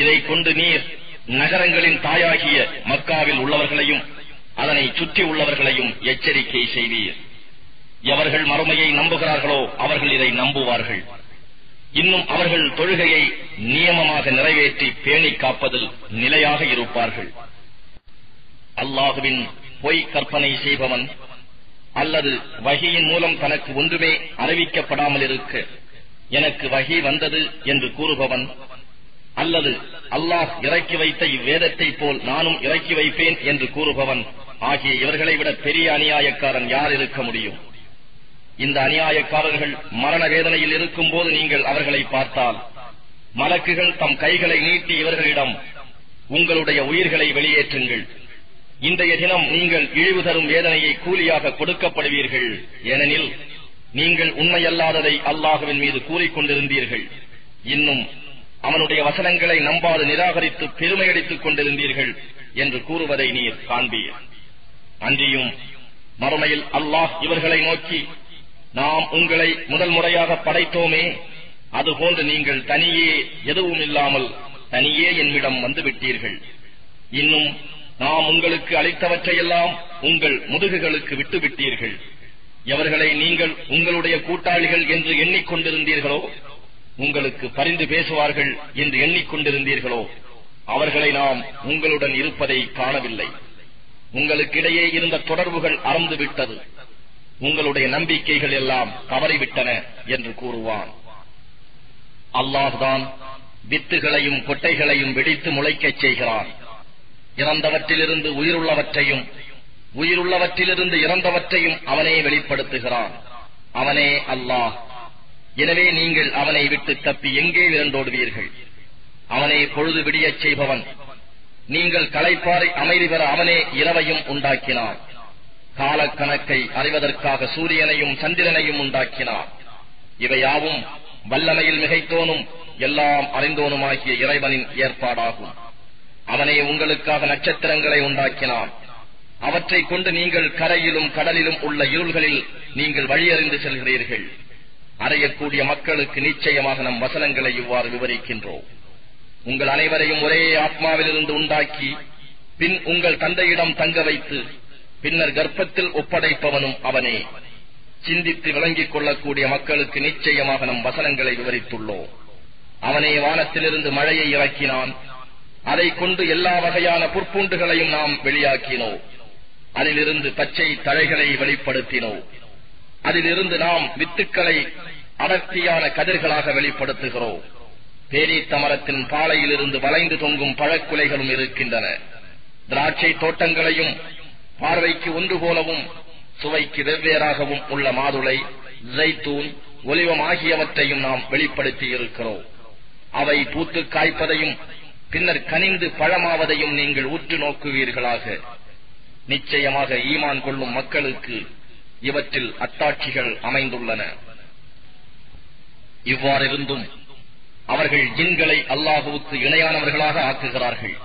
இதை கொண்டு நீர் நகரங்களின் தாயாகிய மக்காவில் உள்ளவர்களையும் அதனை சுற்றி உள்ளவர்களையும் எச்சரிக்கை செய்வீர். எவர்கள் மறுமையை நம்புகிறார்களோ அவர்கள் இதை நம்புவார்கள். இன்னும் அவர்கள் தொழுகையை நியமமாக நிறைவேற்றி பேணி காப்பதில் நிலையாக இருப்பார்கள். அல்லாஹுவின் பொய் கற்பனை செய்பவன் அல்லது வகியின் மூலம் தனக்கு ஒன்றுமே அறிவிக்கப்படாமல் இருக்க எனக்கு வகி வந்தது என்று கூறுபவன் அல்லது அல்லாஹ் இறக்கி வைத்த இவ்வேதத்தை போல் நானும் இறக்கி வைப்பேன் என்று கூறுபவன். ஆகிய இவர்களை விட பெரிய அநியாயக்காரன் யார் இருக்க முடியும்? இந்த அநியாயக்காரர்கள் மரண வேதனையில் இருக்கும் போது நீங்கள் அவர்களை பார்த்தால் மலக்குகள் தம் கைகளை நீட்டி இவர்களிடம் உங்களுடைய உயிர்களை வெளியேற்றுங்கள். இன்றைய தினம் நீங்கள் இழிவு தரும் வேதனையை கூலியாக கொடுக்கப்படுவீர்கள். ஏனெனில் நீங்கள் உண்மையல்லாததை அல்லாஹுவின் மீது கூறிக்கொண்டிருந்தீர்கள். இன்னும் அவனுடைய வசனங்களை நம்பாது நிராகரித்து பெருமையடித்துக் கொண்டிருந்தீர்கள் என்று கூறுவதை நீர் காண்பீர். அன்றியும் மறுமையில் அல்லாஹ் இவர்களை நோக்கி நாம் உங்களை முதல் முறையாக படைத்தோமே அதுபோன்று நீங்கள் தனியே எதுவும் இல்லாமல் தனியே என்னிடம் வந்துவிட்டீர்கள். இன்னும் நாம் உங்களுக்கு அளித்தவற்றையெல்லாம் உங்கள் முதுகுகளுக்கு விட்டுவிட்டீர்கள். எவர்களை நீங்கள் உங்களுடைய கூட்டாளிகள் என்று எண்ணிக்கொண்டிருந்தீர்களோ உங்களுக்கு பரிந்து பேசுவார்கள் என்று எண்ணிக்கொண்டிருந்தீர்களோ அவர்களை நாம் உங்களுடன் இருப்பதை காணவில்லை. உங்களுக்கிடையே இருந்த தொடர்புகள் அறந்து விட்டது உங்களுடைய நம்பிக்கைகள் எல்லாம் தவறிவிட்டன என்று கூறுவான். அல்லாஹ்தான் வித்துகளையும் கொட்டைகளையும் வெடித்து முளைக்கச் செய்கிறான். இறந்தவற்றிலிருந்து உயிருள்ளவற்றையும் உயிருள்ளவற்றிலிருந்து இறந்தவற்றையும் அவனே வெளிப்படுத்துகிறான். அவனே அல்லாஹ். எனவே நீங்கள் அவனை விட்டு தப்பி எங்கே விரண்டோடுவீர்கள்? அவனை பொழுது விடியச் செய்பவன். நீங்கள் களைப்பாறை அமைதி பெற அவனே இரவையும் உண்டாக்கினான் காலக்கணக்கை அறிவதற்காக சூரியனையும் சந்திரனையும் உண்டாக்கினார். இவையாவும் வல்லமையில் மிகைத்தோனும் எல்லாம் அறிந்தோனுமாகிய இறைவனின் ஏற்பாடாகும். அவனே உங்களுக்காக நட்சத்திரங்களை உண்டாக்கினான். அவற்றைக் கொண்டு நீங்கள் கரையிலும் கடலிலும் உள்ள இருள்களில் நீங்கள் வழியறிந்து செல்கிறீர்கள். அறையக்கூடிய மக்களுக்கு நிச்சயமாக நம் வசனங்களை இவ்வாறு விவரிக்கின்றோம். உங்கள் அனைவரையும் ஒரே ஆத்மாவிலிருந்து உண்டாக்கி பின் உங்கள் தந்தையிடம் தங்க வைத்து பின்னர் கர்ப்பத்தில் ஒப்படைப்பவனும் அவனே. சிந்தித்து விளங்கிக் கொள்ளக்கூடிய மக்களுக்கு நிச்சயமாக நம் வசனங்களை விவரித்துள்ளோம். அவனே வானத்திலிருந்து மழையை இறக்கினான். அதை கொண்டு எல்லா வகையான புற்பூண்டுகளையும் நாம் வெளியாக்கினோம். அதிலிருந்து பச்சை தழைகளை வெளிப்படுத்தினோம். அதிலிருந்து நாம் வித்துக்களை அடர்த்தியான கதிர்களாக வெளிப்படுத்துகிறோம். பேரீத்த மரத்தின் பாலையிலிருந்து வளைந்து தொங்கும் பழக்குலைகளும் இருக்கின்றன. திராட்சை தோட்டங்களையும் பார்வைக்கு ஒன்று போலவும் சுவைக்கு வெவ்வேறாகவும் உள்ள மாதுளை ஜெய்தூன் ஒலிவம் ஆகியவற்றையும் நாம் வெளிப்படுத்தி இருக்கிறோம். அவை பூத்து காய்ப்பதையும் பின்னர் கனிந்து பழமாவதையும் நீங்கள் உற்று நோக்குவீர்களாக. நிச்சயமாக ஈமான் கொள்ளும் மக்களுக்கு இவற்றில் அத்தாட்சிகள் அமைந்துள்ளன. இவ்வாறிருந்தும் அவர்கள் ஜின்களை அல்லாஹுவுக்கு இணையானவர்களாக ஆக்குகிறார்கள்.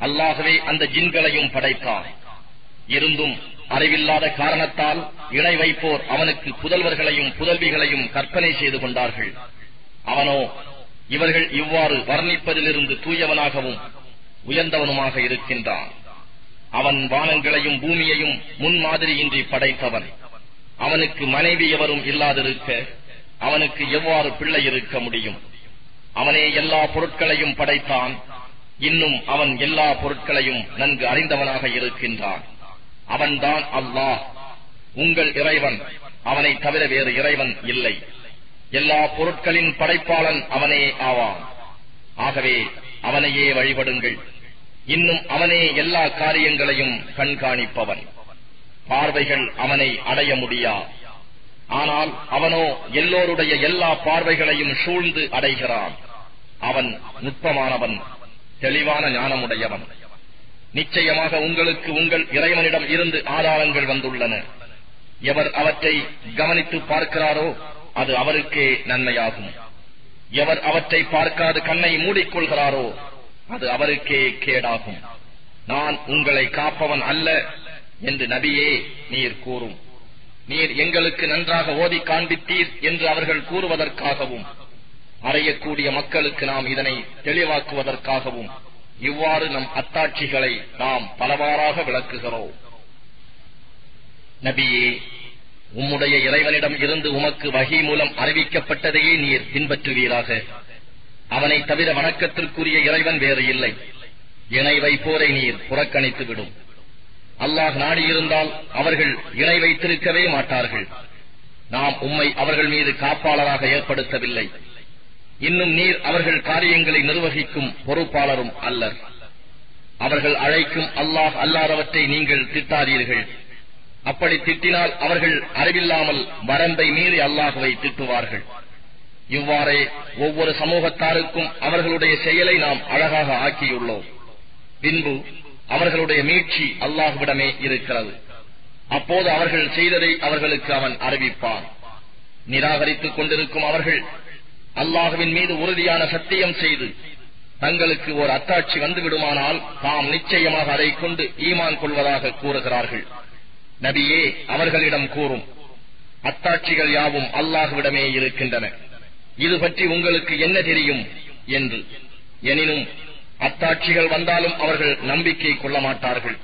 அல்லாகவே அந்த ஜின்களையும் படைத்தான். இருந்தும் அறிவில்லாத காரணத்தால் இணை வைப்போர் அவனுக்கு புதல்வர்களையும் புதல்விகளையும் கற்பனை செய்து கொண்டார்கள். அவனோ இவர்கள் இவ்வாறு வர்ணிப்பதிலிருந்து தூயவனாகவும் உயர்ந்தவனுமாக இருக்கின்றான். அவன் வானங்களையும் பூமியையும் முன்மாதிரியின்றி படைத்தவன். அவனுக்கு மனைவி எவரும் இல்லாதிருக்க அவனுக்கு எவ்வாறு பிள்ளை இருக்க முடியும்? அவனே எல்லா பொருட்களையும் படைத்தான். இன்னும் அவன் எல்லா பொருட்களையும் நன்கு அறிந்தவனாக இருக்கின்றான். அவன்தான் அல்லாஹ். உங்கள் இறைவன். அவனை தவிர வேறு இறைவன் இல்லை. எல்லா பொருட்களின் படைப்பாளன் அவனே ஆவான். ஆகவே அவனையே வழிபடுங்கள். இன்னும் அவனே எல்லா காரியங்களையும் கண்காணிப்பவன். பார்வைகள் அவனை அடைய முடியா? ஆனால் அவனோ எல்லோருடைய எல்லா பார்வைகளையும் சூழ்ந்து அடைகிறான். அவன் நுட்பமானவன் தெளிவான ஞானமுடையவன். நிச்சயமாக உங்களுக்கு உங்கள் இறைவனிடம் இருந்து ஆதாரங்கள் வந்துள்ளன. எவர் அவற்றை கவனித்து பார்க்கிறாரோ அது அவருக்கே நன்மையாகும். எவர் அவற்றை பார்க்காது கண்ணை மூடிக்கொள்கிறாரோ அது அவருக்கே கேடாகும். நான் உங்களை காப்பவன் அல்ல என்று நபியே நீர் கூறும். நீர் எங்களுக்கு நன்றாக ஓதி காண்பித்தீர் என்று அவர்கள் கூறுவதற்காகவும் அறையக்கூடிய மக்களுக்கு நாம் இதனை தெளிவாக்குவதற்காகவும் இவ்வாறு நம் அத்தாட்சிகளை நாம் பலவாறாக விளக்குகிறோம். நபியே உம்முடைய இறைவனிடம் இருந்து உமக்கு வகை மூலம் அறிவிக்கப்பட்டதையே நீர் பின்பற்றுவீராக. அவனை தவிர வணக்கத்திற்குரிய இறைவன் வேறு இல்லை. இணை வைப்போரை நீர் புறக்கணித்து விடும். அல்லாஹ் நாடியிருந்தால் அவர்கள் இணை வைத்திருக்கவே மாட்டார்கள். நாம் உம்மை அவர்கள் மீது காப்பாளராக ஏற்படுத்தவில்லை. இன்னும் நீர் அவர்கள் காரியங்களை நிர்வகிக்கும் பொறுப்பாளரும் அல்லர். அவர்கள் அழைக்கும் அல்லாஹ் அல்லாதவற்றை நீங்கள் திட்டாதீர்கள். அப்படி திட்டினால் அவர்கள் அறிவில்லாமல் வரம்பை மீறி அல்லாஹுவை திட்டுவார்கள். இவ்வாறே ஒவ்வொரு சமூகத்தாருக்கும் அவர்களுடைய செயலை நாம் அழகாக ஆக்கியுள்ளோம். பின்பு அவர்களுடைய மீட்சி அல்லாஹுவிடமே இருக்கிறது. அப்போது அவர்கள் செய்ததை அவர்களுக்கு அவன் அறிவிப்பான். நிராகரித்துக் கொண்டிருக்கும் அவர்கள் அல்லாஹுவின் மீது உறுதியான சத்தியம் செய்து தங்களுக்கு ஒரு அத்தாட்சி வந்துவிடுமானால் தாம் நிச்சயமாக அதை கொண்டு ஈமான் கொள்வதாக கூறுகிறார்கள். நபியே அவர்களிடம் கூறும். அத்தாட்சிகள் யாவும் அல்லாஹுவிடமே இருக்கின்றன. இது பற்றி உங்களுக்கு என்ன தெரியும் என்று. எனினும் அத்தாட்சிகள் வந்தாலும் அவர்கள் நம்பிக்கை கொள்ள மாட்டார்கள்.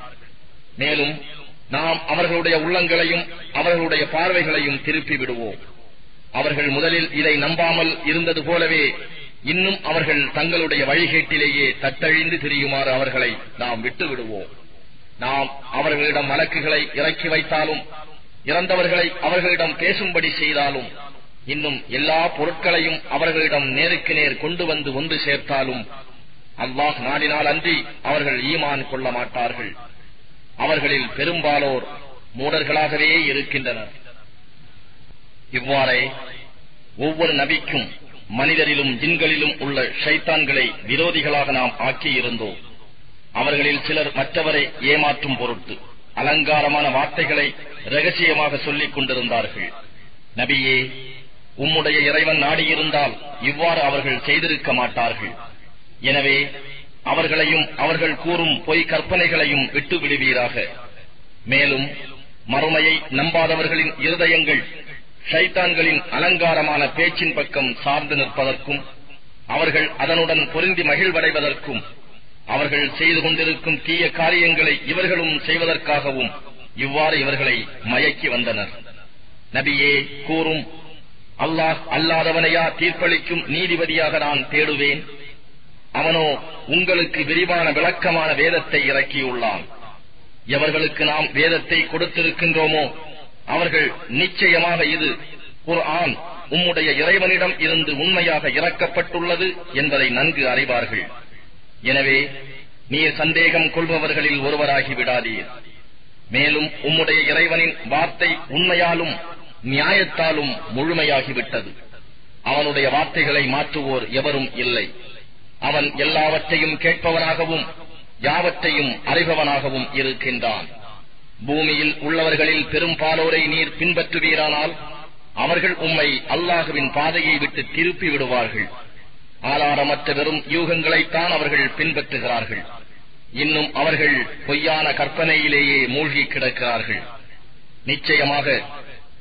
மேலும் நாம் அவர்களுடைய உள்ளங்களையும் அவர்களுடைய பார்வைகளையும் திருப்பி விடுவோம். அவர்கள் முதலில் இதை நம்பாமல் இருந்தது போலவே இன்னும் அவர்கள் தங்களுடைய வழிகேட்டிலேயே தத்தழிந்து திரியுமாறு அவர்களை நாம் விட்டு விடுவோம். நாம் அவர்களிடம் வழக்குகளை இறக்கி வைத்தாலும் இறந்தவர்களை அவர்களிடம் பேசும்படி செய்தாலும் இன்னும் எல்லா பொருட்களையும் அவர்களிடம் நேருக்கு நேர் கொண்டு வந்து ஒன்று சேர்த்தாலும் அல்லாஹ் நாடினால் அன்றி அவர்கள் ஈமான் கொள்ள மாட்டார்கள். அவர்களில் பெரும்பாலோர் மூடர்களாகவே இருக்கின்றனர். இவ்வாறே ஒவ்வொரு நபிக்கும் மனிதரிலும் ஜின்களிலும் உள்ள ஷைத்தான்களை விரோதிகளாக நாம் ஆக்கியிருந்தோம். அவர்களில் சிலர் மற்றவரை ஏமாற்றும் பொருட்டு அலங்காரமான வார்த்தைகளை ரகசியமாக சொல்லிக் கொண்டிருந்தார்கள். நபியே உம்முடைய இறைவன் நாடியிருந்தால் இவ்வாறு அவர்கள் செய்திருக்க மாட்டார்கள். எனவே அவர்களையும் அவர்கள் கூறும் பொய் கற்பனைகளையும் விட்டு விடுவீராக. மேலும் மறுமையை நம்பாதவர்களின் இருதயங்கள் சைத்தான்களின் அலங்காரமான பேச்சின் பக்கம் சார்ந்து நிற்பதற்கும் அவர்கள் அதனுடன் பொருந்தி மகிழ்வடைவதற்கும் அவர்கள் செய்து கொண்டிருக்கும் தீய காரியங்களை இவர்களும் செய்வதற்காகவும் இவ்வாறு இவர்களை மயக்கி வந்தனர். நபியே கூறும் அல்லாஹ் அல்லாதவனையா தீர்ப்பளிக்கும் நீதிபதியாக நான் தேடுவேன். அவனோ உங்களுக்கு விரிவான விளக்கமான வேதத்தை இறக்கியுள்ளான். எவர்களுக்கு நாம் வேதத்தை கொடுத்திருக்கின்றோமோ அவர்கள் நிச்சயமாக இது ஒரு ஆண் உம்முடைய இறைவனிடம் இருந்து உண்மையாக இறக்கப்பட்டுள்ளது என்பதை நன்கு அறிவார்கள். எனவே நீர் சந்தேகம் கொள்பவர்களில் ஒருவராகி விடாதீர். மேலும் உம்முடைய இறைவனின் வார்த்தை உண்மையாலும் நியாயத்தாலும் முழுமையாகிவிட்டது. அவனுடைய வார்த்தைகளை மாற்றுவோர் எவரும் இல்லை. அவன் எல்லாவற்றையும் கேட்பவனாகவும் யாவற்றையும் அறிபவனாகவும் இருக்கின்றான். பூமியில் உள்ளவர்களில் பெரும்பாலோரை நீர் பின்பற்றுவீரானால் அவர்கள் உம்மை அல்லாஹுவின் பாதையை விட்டு திருப்பி விடுவார்கள். ஆதாரமற்ற வெறும் யூகங்களைத்தான் அவர்கள் பின்பற்றுகிறார்கள். இன்னும் அவர்கள் பொய்யான கற்பனையிலேயே மூழ்கி கிடக்கிறார்கள். நிச்சயமாக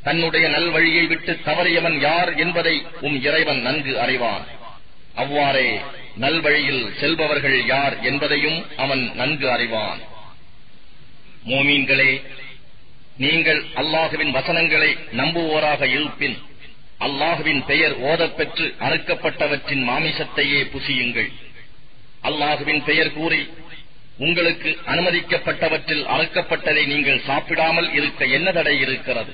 தன்னுடைய நல்வழியை விட்டு தவறியவன் யார் என்பதை உம் இறைவன் நன்கு அறிவான். அவ்வாறே நல்வழியில் செல்பவர்கள் யார் என்பதையும் அவன் நன்கு அறிவான். மோமீன்களே நீங்கள் அல்லாஹுவின் வசனங்களை நம்புவோராக இருப்பின் அல்லாஹுவின் பெயர் ஓதப்பெற்று அறுக்கப்பட்டவற்றின் மாமிசத்தையே புசியுங்கள். அல்லாஹுவின் பெயர் கூறி உங்களுக்கு அனுமதிக்கப்பட்டவற்றில் அறுக்கப்பட்டதை நீங்கள் சாப்பிடாமல் இருக்க என்ன தடை இருக்கிறது?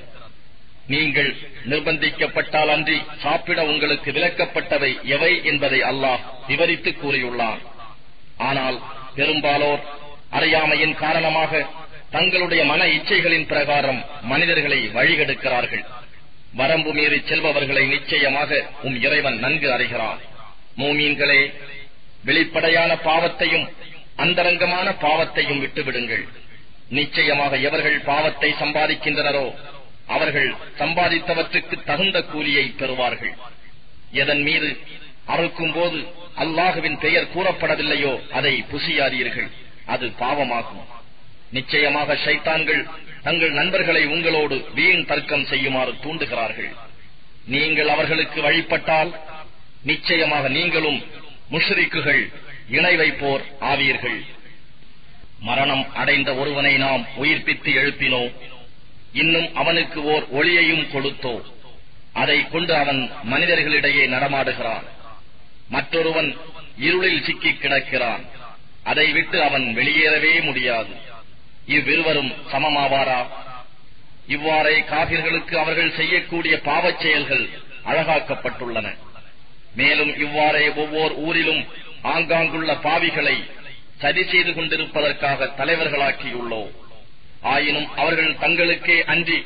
நீங்கள் நிர்பந்திக்கப்பட்டால் அன்றி சாப்பிட உங்களுக்கு விலக்கப்பட்டவை எவை என்பதை அல்லாஹ் விவரித்து கூறியுள்ளான். ஆனால் பெரும்பாலோர் அறியாமையின் காரணமாக தங்களுடைய மன இச்சைகளின் பிரகாரம் மனிதர்களை வழிகெடுக்கிறார்கள். வரம்பு மீறி செல்பவர்களை நிச்சயமாக உம் இறைவன் நன்கு அறிகிறான். மூமீன்களே வெளிப்படையான பாவத்தையும் அந்தரங்கமான பாவத்தையும் விட்டுவிடுங்கள். நிச்சயமாக எவர்கள் பாவத்தை சம்பாதிக்கின்றனரோ அவர்கள் சம்பாதித்தவற்றுக்கு தகுந்த கூலியை பெறுவார்கள். எதன் மீது அறுக்கும் போது அல்லாஹுவின் பெயர் கூறப்படவில்லையோ அதை புசியாதீர்கள். அது பாவமாகும். நிச்சயமாக சைத்தான்கள் தங்கள் நண்பர்களை உங்களோடு வீண் தர்க்கம் செய்யுமாறு தூண்டுகிறார்கள். நீங்கள் அவர்களுக்கு வழிபட்டால் நிச்சயமாக நீங்களும் முஷ்ரிக்குகள் இணை வைப்போர் ஆவீர்கள். மரணம் அடைந்த ஒருவனை நாம் உயிர்ப்பித்து எழுப்பினோம். இன்னும் அவனுக்கு ஓர் ஒளியையும் கொடுத்தோ. அதை கொண்டு அவன் மனிதர்களிடையே நடமாடுகிறான். மற்றொருவன் இருளில் சிக்கி கிடக்கிறான். அதை விட்டு அவன் வெளியேறவே முடியாது. இவ்விருவரும் சமமாவாரா? இவ்வாறே காவிர்களுக்கு அவர்கள் செய்யக்கூடிய பாவச் செயல்கள் அழகாக்கப்பட்டுள்ளன. மேலும் இவ்வாறே ஒவ்வொரு ஊரிலும் ஆங்காங்குள்ள பாவிகளை சதி செய்து கொண்டிருப்பதற்காக தலைவர்களாக்கியுள்ளோம். ஆயினும் அவர்கள் தங்களுக்கே அன்றி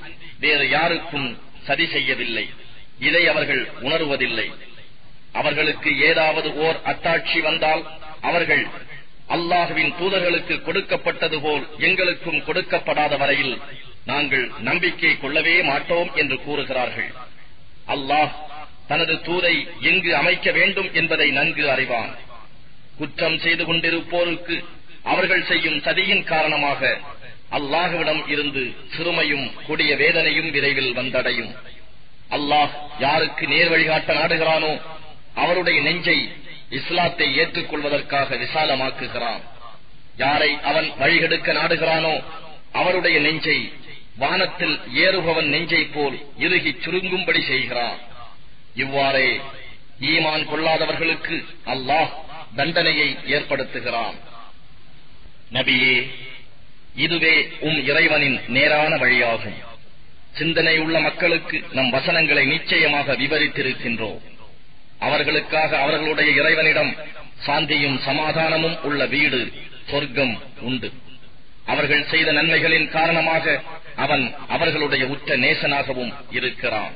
வேறு யாருக்கும் சதி செய்யவில்லை. இதை அவர்கள் உணர்வதில்லை. அவர்களுக்கு ஏதாவது ஓர் அத்தாட்சி வந்தால் அவர்கள் அல்லாஹுவின் தூதர்களுக்கு கொடுக்கப்பட்டது போல் எங்களுக்கும் கொடுக்கப்படாத வரையில் நாங்கள் நம்பிக்கை கொள்ளவே மாட்டோம் என்று கூறுகிறார்கள். அல்லாஹ் தனது தூதை எங்கு அமைக்க வேண்டும் என்பதை நன்கு அறிவான். குற்றம் செய்து கொண்டிருப்போருக்கு அவர்கள் செய்யும் சதியின் காரணமாக அல்லாஹுவிடம் இருந்து சிறுமையும் கொடிய வேதனையும் விரைவில் வந்தடையும். அல்லாஹ் யாருக்கு நேர் வழிகாட்ட நாடுகிறானோ அவருடைய நெஞ்சை இஸ்லாத்தை ஏற்றுக்கொள்வதற்காக விசாலமாக்குகிறான். யாரை அவன் வழிகெடுக்க நாடுகிறானோ அவருடைய நெஞ்சை வானத்தில் ஏறுபவன் நெஞ்சை போல் இறுகிச் சுருங்கும்படி செய்கிறான். இவ்வாறே ஈமான் கொள்ளாதவர்களுக்கு அல்லாஹ் தண்டனையை ஏற்படுத்துகிறான். நபியே இதுவே உம் இறைவனின் நேரான வழியாகும். சிந்தனை உள்ள மக்களுக்கு நம் வசனங்களை நிச்சயமாக விவரித்திருக்கின்றோம். அவர்களுக்காக அவர்களுடைய இறைவனிடம் சாந்தியும் சமாதானமும் உள்ள வீடு சொர்க்கம் உண்டு. அவர்கள் செய்த நன்மைகளின் காரணமாக அவன் அவர்களுடைய உற்ற நேசனாகவும் இருக்கிறான்.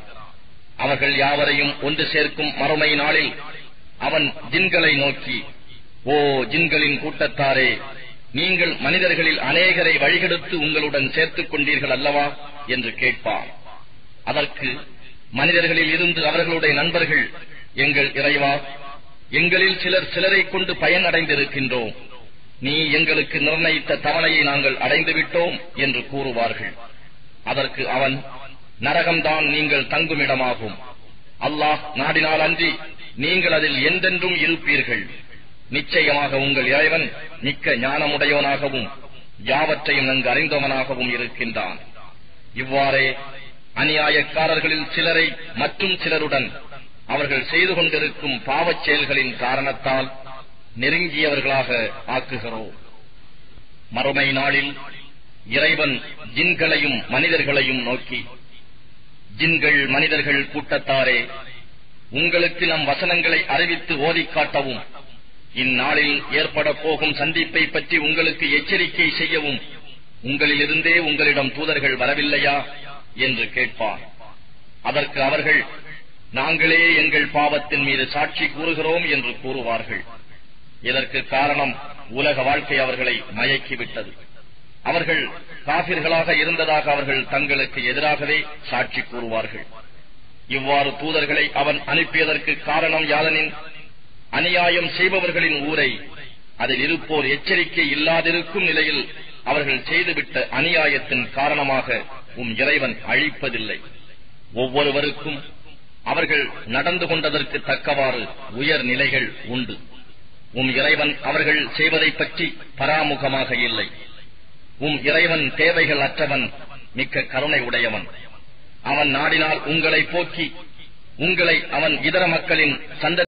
அவர்கள் யாவரையும் ஒன்று சேர்க்கும் மறுமை நாளில் அவன் ஜின்களை நோக்கி ஓ ஜின்களின் கூட்டத்தாரே நீங்கள் மனிதர்களில் அநேகரை வழிகெடுத்து உங்களுடன் சேர்த்துக் கொண்டீர்கள் அல்லவா என்று கேட்பான். அதற்கு மனிதர்களில் இருந்து அவர்களுடைய நண்பர்கள் எங்கள் இறைவா எங்களில் சிலர் சிலரை கொண்டு பயன் அடைந்திருக்கின்றோம் நீ எங்களுக்கு நிர்ணயித்த தவணையை நாங்கள் அடைந்து விட்டோம் என்று கூறுவார்கள். அதற்கு அவன் நரகம்தான் நீங்கள் தங்குமிடமாகும். அல்லாஹ் நாடினால் அன்றி நீங்கள் அதில் எந்தென்றும் இருப்பீர்கள். நிச்சயமாக உங்கள் இறைவன் மிக்க ஞானமுடையவனாகவும் யாவற்றையும் நன்கு அறிந்தவனாகவும் இருக்கின்றான். இவ்வாறே அநியாயக்காரர்களில் சிலரை மற்றும் சிலருடன் அவர்கள் செய்து கொண்டிருக்கும் பாவச் செயல்களின் காரணத்தால் நெருங்கியவர்களாக ஆக்குகிறோம். மறுமை நாளில் இறைவன் ஜின்களையும் மனிதர்களையும் நோக்கி ஜின்கள் மனிதர்கள் கூட்டத்தாரே உங்களுக்கு நம் வசனங்களை அறிவித்து ஓதிக் காட்டவும். இந்நாளில் ஏற்பட போகும் சந்திப்பை பற்றி உங்களுக்கு எச்சரிக்கை செய்யவும் உங்களிலிருந்தே உங்களிடம் தூதர்கள் வரவில்லையா என்று கேட்பார். அதற்கு அவர்கள் நாங்களே எங்கள் பாவத்தின் மீது சாட்சி கூறுகிறோம் என்று கூறுவார்கள். இதற்கு காரணம் உலக வாழ்க்கை அவர்களை மயக்கிவிட்டது. அவர்கள் காபிர்களாக இருந்ததாக அவர்கள் தங்களுக்கு எதிராகவே சாட்சி கூறுவார்கள். இவ்வாறு தூதர்களை அவன் அனுப்பியதற்கு காரணம் யாதனின்? அநியாயம் செய்பவர்களின் ஊரை அதில் இருப்போர் எச்சரிக்கை இல்லாதிருக்கும் நிலையில் அவர்கள் செய்துவிட்ட அநியாயத்தின் காரணமாக உம் இறைவன் அழிப்பதில்லை. ஒவ்வொருவருக்கும் அவர்கள் நடந்து கொண்டதற்கு தக்கவாறு உயர் நிலைகள் உண்டு. உம் இறைவன் அவர்கள் செய்வதை பற்றி பராமுகமாக இல்லை. உம் இறைவன் தேவைகள் அற்றவன் மிக்க கருணை உடையவன். அவன் நாடினால் உங்களை போக்கி உங்களை அவன் இதர மக்களின் சந்த